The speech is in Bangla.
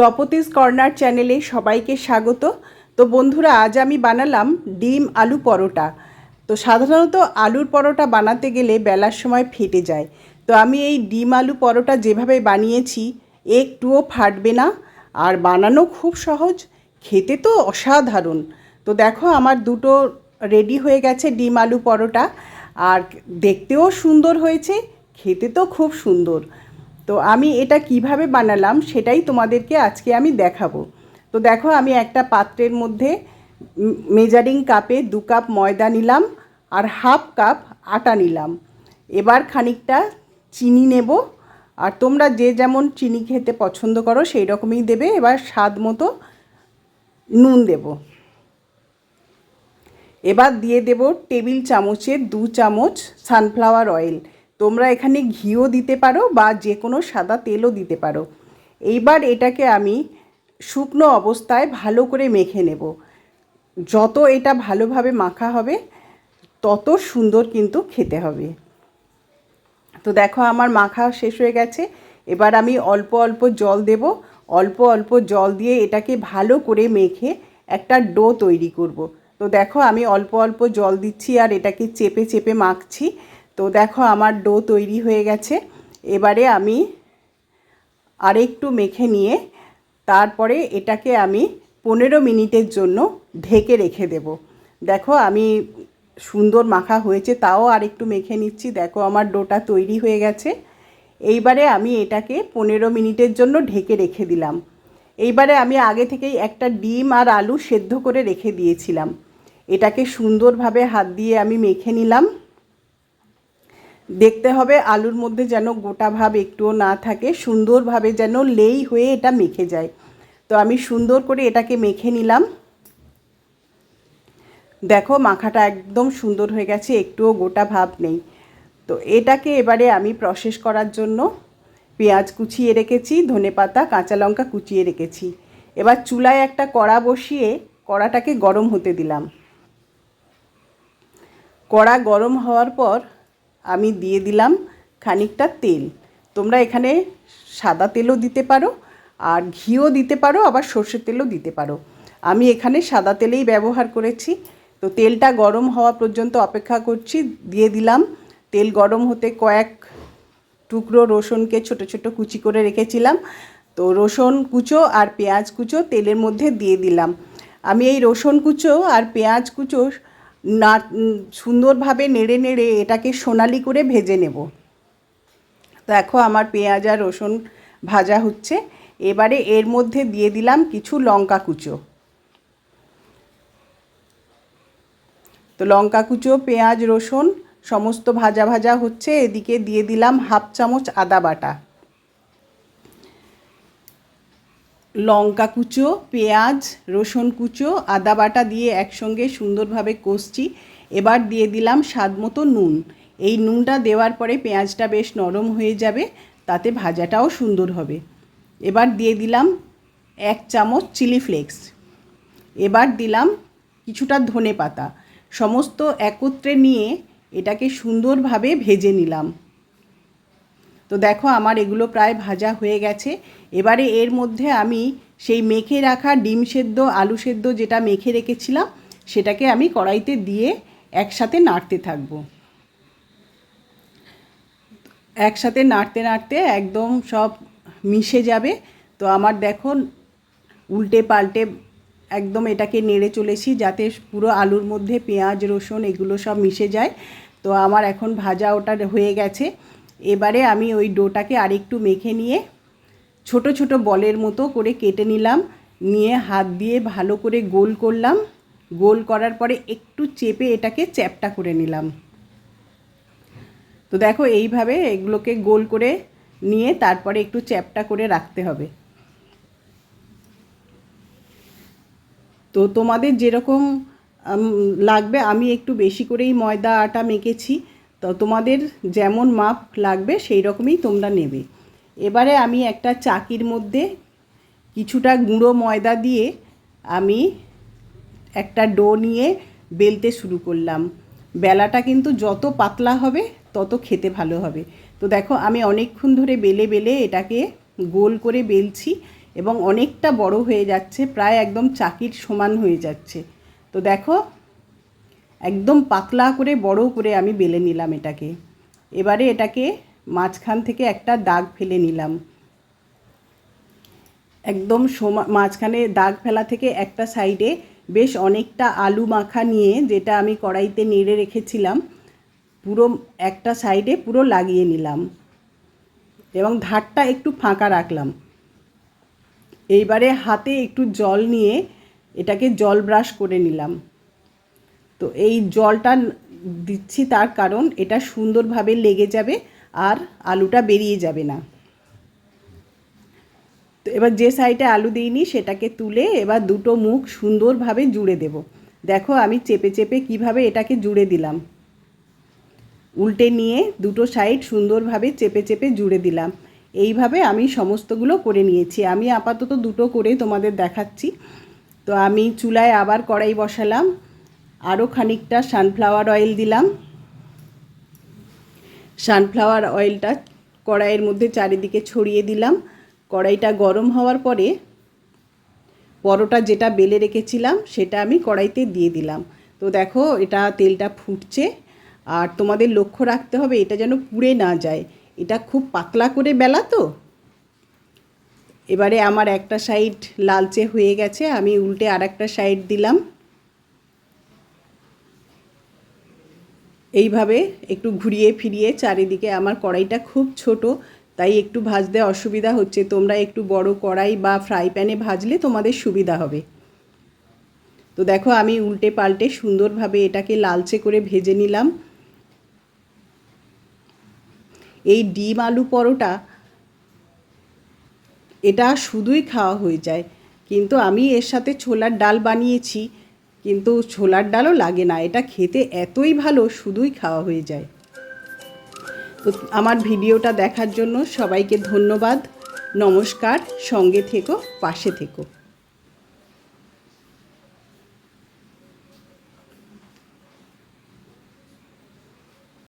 তপতিস কর্নার চ্যানেলে সবাইকে স্বাগত। তো বন্ধুরা, আজ আমি বানালাম ডিম আলু পরোটা। তো সাধারণত আলুর পরোটা বানাতে গেলে বেলার সময় ফেটে যায়। তো আমি এই ডিম আলু পরোটা যেভাবে বানিয়েছি, একটুও ফাটবে না। আর বানানো খুব সহজ, খেতে তো অসাধারণ। তো দেখো, আমার দুটো রেডি হয়ে গেছে ডিম আলু পরোটা। আর দেখতেও সুন্দর হয়েছে, খেতে তো খুব সুন্দর। তো আমি এটা কীভাবে বানালাম সেটাই তোমাদেরকে আজকে আমি দেখাবো। তো দেখো, আমি একটা পাত্রের মধ্যে মেজারিং কাপে দু কাপ ময়দা নিলাম আর হাফ কাপ আটা নিলাম। এবার খানিকটা চিনি নেব আর তোমরা যে যেমন চিনি খেতে পছন্দ করো সেই রকমই দেবে। এবার স্বাদ মতো নুন দেবো। এবার দিয়ে দেব টেবিল চামচের দু চামচ সানফ্লাওয়ার অয়েল। তোমরা এখানে ঘিও দিতে পারো বা যে কোনো সাদা তেলও দিতে পারো। এইবার এটাকে আমি শুকনো অবস্থায় ভালো করে মেখে নেব। যত এটা ভালোভাবে মাখা হবে, তত সুন্দর কিন্তু খেতে হবে। তো দেখো আমার মাখা শেষ হয়ে গেছে। এবার আমি অল্প অল্প জল দেব। অল্প অল্প জল দিয়ে এটাকে ভালো করে মেখে একটা ডো তৈরি করব। তো দেখো আমি অল্প অল্প জল দিচ্ছি আর এটাকে চেপে চেপে মাখছি। তো দেখো আমার ডো তৈরি হয়ে গেছে। এবারে আমি আরেকটু মেখে নিয়ে তারপরে এটাকে আমি পনেরো মিনিটের জন্য ঢেকে রেখে দেব। দেখো আমি সুন্দর মাখা হয়েছে, তাও আরেকটু মেখে নিচ্ছি। দেখো আমার ডোটা তৈরি হয়ে গেছে। এইবারে আমি এটাকে পনেরো মিনিটের জন্য ঢেকে রেখে দিলাম। এইবারে আমি আগে থেকেই একটা ডিম আর আলু সেদ্ধ করে রেখে দিয়েছিলাম। এটাকে সুন্দরভাবে হাত দিয়ে আমি মেখে নিলাম। দেখতে হবে আলুর মধ্যে যেন গোটা ভাব একটুও না থাকে, সুন্দরভাবে যেন লেই হয়ে এটা মেখে যায়। তো আমি সুন্দর করে এটাকে মেখে নিলাম। দেখো মাখাটা একদম সুন্দর হয়ে গেছে, একটুও গোটা ভাব নেই। তো এটাকে এবারে আমি প্রসেস করার জন্য পেঁয়াজ কুচিয়ে রেখেছি, ধনে পাতা, কাঁচা লঙ্কা কুচিয়ে রেখেছি। এবার চুলায় একটা কড়া বসিয়ে কড়াটাকে গরম হতে দিলাম। কড়া গরম হওয়ার পর আমি দিয়ে দিলাম খানিকটা তেল। তোমরা এখানে সাদা তেলও দিতে পারো, আর ঘিও দিতে পারো, আবার সর্ষের তেলও দিতে পারো। আমি এখানে সাদা তেলেই ব্যবহার করেছি। তো তেলটা গরম হওয়া পর্যন্ত অপেক্ষা করছি। দিয়ে দিলাম। তেল গরম হতে কয়েক টুকরো রসুনকে ছোট ছোট কুচি করে রেখেছিলাম। তো রসুন কুচো আর পেঁয়াজ কুচো তেলের মধ্যে দিয়ে দিলাম। আমি এই রসুন কুচো আর পেঁয়াজ কুচো না সুন্দরভাবে নেড়ে নেড়ে এটাকে সোনালি করে ভেজে নেব। দেখো আমার পেঁয়াজ আর রসুন ভাজা হচ্ছে। এবারে এর মধ্যে দিয়ে দিলাম কিছু লঙ্কা কুচো। তো লঙ্কা কুচো, পেঁয়াজ, রসুন সমস্ত ভাজা ভাজা হচ্ছে। এদিকে দিয়ে দিলাম হাফ চামচ আদা বাটা। লঙ্কা কুচো, পেঁয়াজ, রসুন কুচো, আদা বাটা দিয়ে একসঙ্গে সুন্দরভাবে কষছি। এবার দিয়ে দিলাম স্বাদ মতো নুন। এই নুনটা দেওয়ার পরে পেঁয়াজটা বেশ নরম হয়ে যাবে, তাতে ভাজাটাও সুন্দর হবে। এবার দিয়ে দিলাম এক চামচ চিলি ফ্লেক্স। এবার দিলাম কিছুটা ধনে পাতা সমস্ত একত্রে নিয়ে এটাকে সুন্দরভাবে ভেজে নিলাম। তো দেখো আমার এগুলো প্রায় ভাজা হয়ে গেছে। এবারে এর মধ্যে আমি সেই মেখে রাখা ডিম সেদ্ধ, আলু সেদ্ধ যেটা মেখে রেখেছিলাম, সেটাকে আমি কড়াইতে দিয়ে একসাথে নাড়তে থাকব। একসাথে নাড়তে নাড়তে একদম সব মিশে যাবে। তো আমার দেখো উল্টে পাল্টে একদম এটাকে নেড়ে চলেছি যাতে পুরো আলুর মধ্যে পেঁয়াজ, রসুন এগুলো সব মিশে যায়। তো আমার এখন ভাজা ওটা হয়ে গেছে। এবারে আমি ওই ডোটাকে আরেকটু মেখে নিয়ে ছোট ছোট বলের মতো করে কেটে নিলাম, নিয়ে হাত দিয়ে ভালো করে গোল করলাম। গোল করার পরে একটু চেপে এটাকে চ্যাপটা করে নিলাম। তো দেখো এইভাবে এগুলোকে গোল করে নিয়ে তারপরে একটু চ্যাপটা করে রাখতে হবে। তো তোমাদের যেরকম লাগবে, আমি একটু বেশি করেই ময়দা আটা মেখেছি। তো তোমাদের যেমন মাপ লাগবে, সেই রকমই তোমরা নেবে। এবারে আমি একটা চাকির মধ্যে কিছুটা গুঁড়ো ময়দা দিয়ে আমি একটা ডো নিয়ে বেলতে শুরু করলাম। বেলাটা কিন্তু যত পাতলা হবে, তত খেতে ভালো হবে। তো দেখো, আমি অনেকক্ষণ ধরে বেলে বেলে এটাকে গোল করে বেলছি এবং অনেকটা বড় হয়ে যাচ্ছে, প্রায় একদম চাকির সমান হয়ে যাচ্ছে। তো দেখো একদম পাতলা করে, বড় করে আমি বেলে নিলাম এটাকে। এবারে এটাকে মাঝখান থেকে একটা দাগ ফেলে নিলাম। একদম সমা মাঝখানে দাগ ফেলা থেকে একটা সাইডে বেশ অনেকটা আলু মাখা নিয়ে যেটা আমি কড়াইতে নেড়ে রেখেছিলাম, পুরো একটা সাইডে পুরো লাগিয়ে নিলাম এবং ধারটা একটু ফাঁকা রাখলাম। এইবারে হাতে একটু জল নিয়ে এটাকে জল ব্রাশ করে নিলাম। তো এই জলটা দিচ্ছি তার কারণ এটা সুন্দরভাবে লেগে যাবে আর আলুটা বেরিয়ে যাবে না। তো এবার যে সাইডে আলু দিইনি সেটাকে তুলে এবার দুটো মুখ সুন্দরভাবে জুড়ে দেব। দেখো আমি চেপে চেপে কীভাবে এটাকে জুড়ে দিলাম। উল্টে নিয়ে দুটো সাইড সুন্দরভাবে চেপে চেপে জুড়ে দিলাম। এইভাবে আমি সমস্তগুলো করে নিয়েছি। আমি আপাতত দুটো করে তোমাদের দেখাচ্ছি। তো আমি চুলায় আবার কড়াই বসালাম। আরও খানিকটা সানফ্লাওয়ার অয়েল দিলাম। সানফ্লাওয়ার অয়েলটা কড়াইয়ের মধ্যে চারিদিকে ছড়িয়ে দিলাম। কড়াইটা গরম হওয়ার পরে পরোটা যেটা বেলে রেখেছিলাম, সেটা আমি কড়াইতে দিয়ে দিলাম। তো দেখো, এটা তেলটা ফুটছে। আর তোমাদের লক্ষ্য রাখতে হবে, এটা যেন পুড়ে না যায়। এটা খুব পাতলা করে বেলা তো। এবারে আমার একটা সাইড লালচে হয়ে গেছে, আমি উল্টে আর একটা সাইড দিলাম। এইভাবে একটু ঘুরিয়ে ফিরিয়ে চারিদিকে আমার কড়াইটা খুব ছোট, তাই একটু ভাজতে অসুবিধা হচ্ছে। তোমরা একটু বড় কড়াই বা ফ্রাই প্যানে ভাজলে তোমাদের সুবিধা হবে। তো দেখো, আমি উল্টে পাল্টে সুন্দরভাবে এটাকে লালচে করে ভেজে নিলাম। এই ডিম আলু পরোটা, এটা শুধুই খাওয়া হয়ে যায়। কিন্তু আমি এর সাথে ছোলার ডাল বানিয়েছি কিন্তু ছোলার ডালও লাগে না। এটা খেতে এতই ভালো, শুধুই খাওয়া হয়ে যায়। তো আমার ভিডিওটা দেখার জন্য সবাইকে ধন্যবাদ। নমস্কার, সঙ্গে থেকো, পাশে থেকো।